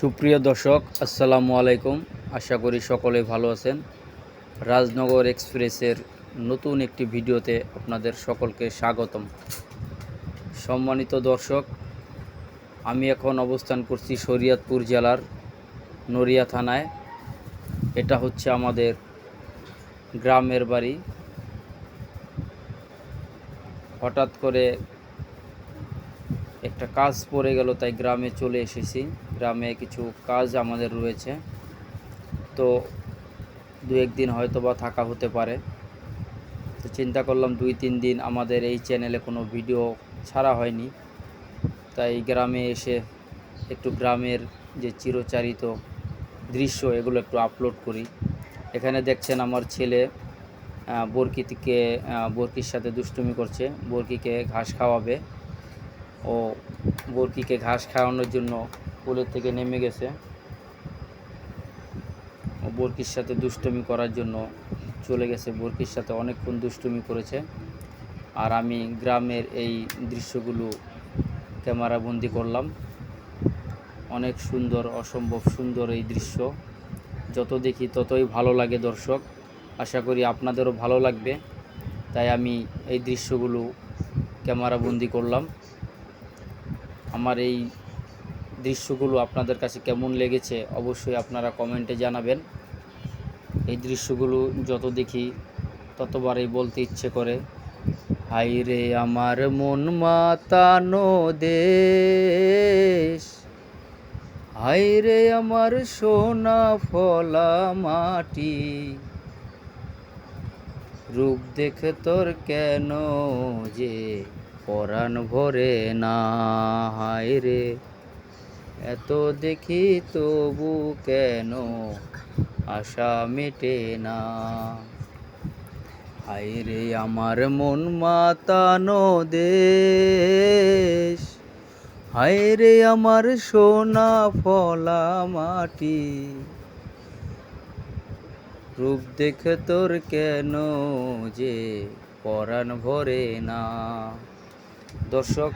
সুপ্রিয় দর্শক, আসসালামু আলাইকুম। আশা করি সকলে ভালো আছেন। রাজনগর এক্সপ্রেসের নতুন একটি ভিডিওতে আপনাদের সকলকে স্বাগতম। সম্মানিত দর্শক, আমি এখন অবস্থান করছি শরীয়তপুর জেলার নড়িয়া থানায়। এটা হচ্ছে আমাদের গ্রামের বাড়ি। হঠাৎ করে একটা কাজ পড়ে গেল, তাই গ্রামে চলে এসেছি। গ্রামে কিছু কাজ আমাদের রয়েছে। তো দু একদিন হয়তো বা থাকা হতে পারে। তো চিন্তা করলাম দুই তিন দিন আমাদের এই চ্যানেলে কোনো ভিডিও ছাড়া হয়নি। তাই গ্রামে এসে একটু গ্রামের যে চিরচারিত দৃশ্য এগুলো একটু আপলোড করি। এখানে দেখছেন আমার ছেলে বরকিকে বরকির সাথে দুষ্টুমি করছে। বরকিকে ঘাস খাওয়াবে। ও বরকিকে ঘাস খাওয়ানোর জন্য পুলের থেকে নেমে গেছে। বরকির সাথে দুষ্টুমি করার জন্য চলে গেছে। বরকির সাথে অনেকক্ষণ দুষ্টুমি করেছে। আর আমি গ্রামের এই দৃশ্যগুলো ক্যামেরাবন্দি করলাম। অনেক সুন্দর, অসম্ভব সুন্দর এই দৃশ্য। যত দেখি ততই ভালো লাগে দর্শক। আশা করি আপনাদেরও ভালো লাগবে। তাই আমি এই দৃশ্যগুলো ক্যামেরাবন্দি করলাম। আমার এই দৃশ্যগুলো আপনাদের কাছে কেমন লেগেছে অবশ্যই আপনারা কমেন্টে জানাবেন। এই দৃশ্যগুলো যত দেখি ততবারই বলতে ইচ্ছে করে। হাই রে আমার মন মাতানো দেশ। হাই রে আমার সোনা ফলা মাটি। রূপ দেখে তোর কেন যে পরাণ ভরে না। হায় রে এত দেখি তবু কেন আশা মেটে না। রে আমার মন মাতানো দেশ রে আমার সোনা ফলা মাটি। রূপ দেখে তোর কেন যে পরাণ ভরে না। দর্শক,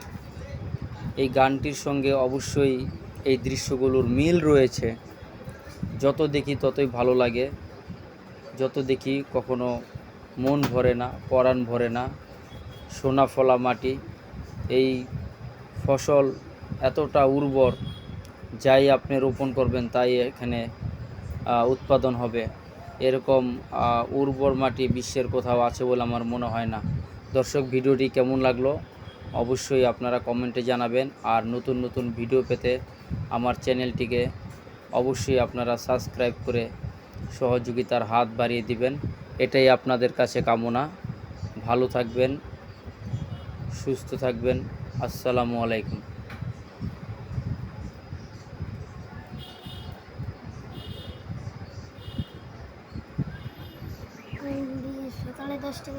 এই গানটির সঙ্গে অবশ্যই এই দৃশ্যগুলোর মিল রয়েছে। যত দেখি ততই ভালো লাগে। যত দেখি কখনো মন ভরে না, পরাণ ভরে না। সোনা ফলা মাটি, এই ফসল এতটা উর্বর, যাই আপনি রোপণ করবেন তাই এখানে উৎপাদন হবে। এরকম উর্বর মাটি বিশ্বের কোথাও আছে বলে আমার মনে হয় না। দর্শক, ভিডিওটি কেমন লাগল? অবশ্যই আপনারা কমেন্টে জানাবেন আর নতুন নতুন ভিডিও পেতে আমার চ্যানেলটিকে অবশ্যই আপনারা সাবস্ক্রাইব করে সহযোগিতার হাত বাড়িয়ে দিবেন। এটাই আপনাদের কাছে কামনা। ভালো থাকবেন, সুস্থ থাকবেন। আসসালামু আলাইকুম। দশটা